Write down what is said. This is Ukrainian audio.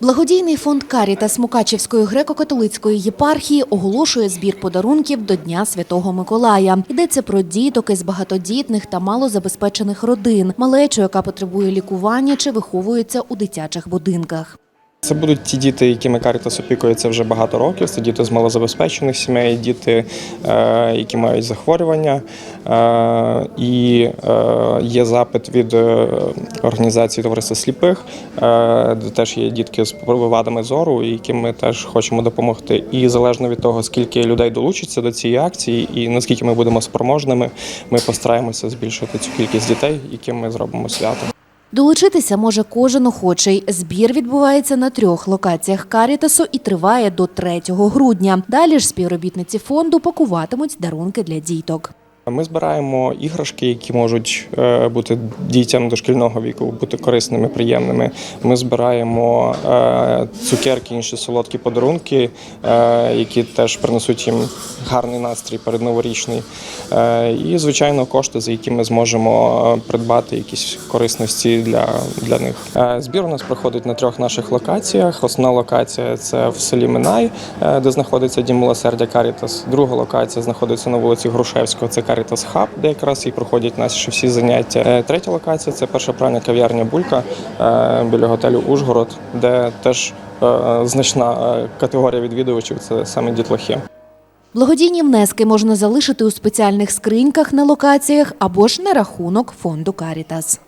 Благодійний фонд Карітас Мукачівської греко-католицької єпархії оголошує збір подарунків до Дня Святого Миколая. Йдеться про діток із багатодітних та малозабезпечених родин, малечу, яка потребує лікування чи виховується у дитячих будинках. Це будуть ті діти, якими Карітас опікується вже багато років. Це діти з малозабезпечених сімей, діти, е, які мають захворювання. Е, І е, є запит від організації товариства сліпих, де теж є дітки з вадами зору, яким ми теж хочемо допомогти. І залежно від того, скільки людей долучиться до цієї акції, і наскільки ми будемо спроможними, ми постараємося збільшити цю кількість дітей, яким ми зробимо свято. Долучитися може кожен охочий. Збір відбувається на трьох локаціях Карітасу і триває до 3 грудня. Далі ж співробітниці фонду пакуватимуть дарунки для діток. Ми збираємо іграшки, які можуть е, бути дітям дошкільного віку, бути корисними, приємними. Ми збираємо е, цукерки, інші солодкі подарунки, е, які теж принесуть їм гарний настрій передноворічний. І, звичайно, кошти, за які ми зможемо придбати якісь корисності для, для них. Збір у нас проходить на трьох наших локаціях. Основна локація це в селі Минай, де знаходиться дім милосердя Карітас. Друга локація знаходиться на вулиці Грушевського. Це Карітас Хаб, де якраз і проходять наші всі заняття. Е, Третя локація це перша пральна кав'ярня Булька е, біля готелю Ужгород, де теж е, значна категорія відвідувачів це саме дітлахи. Благодійні внески можна залишити у спеціальних скриньках на локаціях або ж на рахунок фонду Карітас.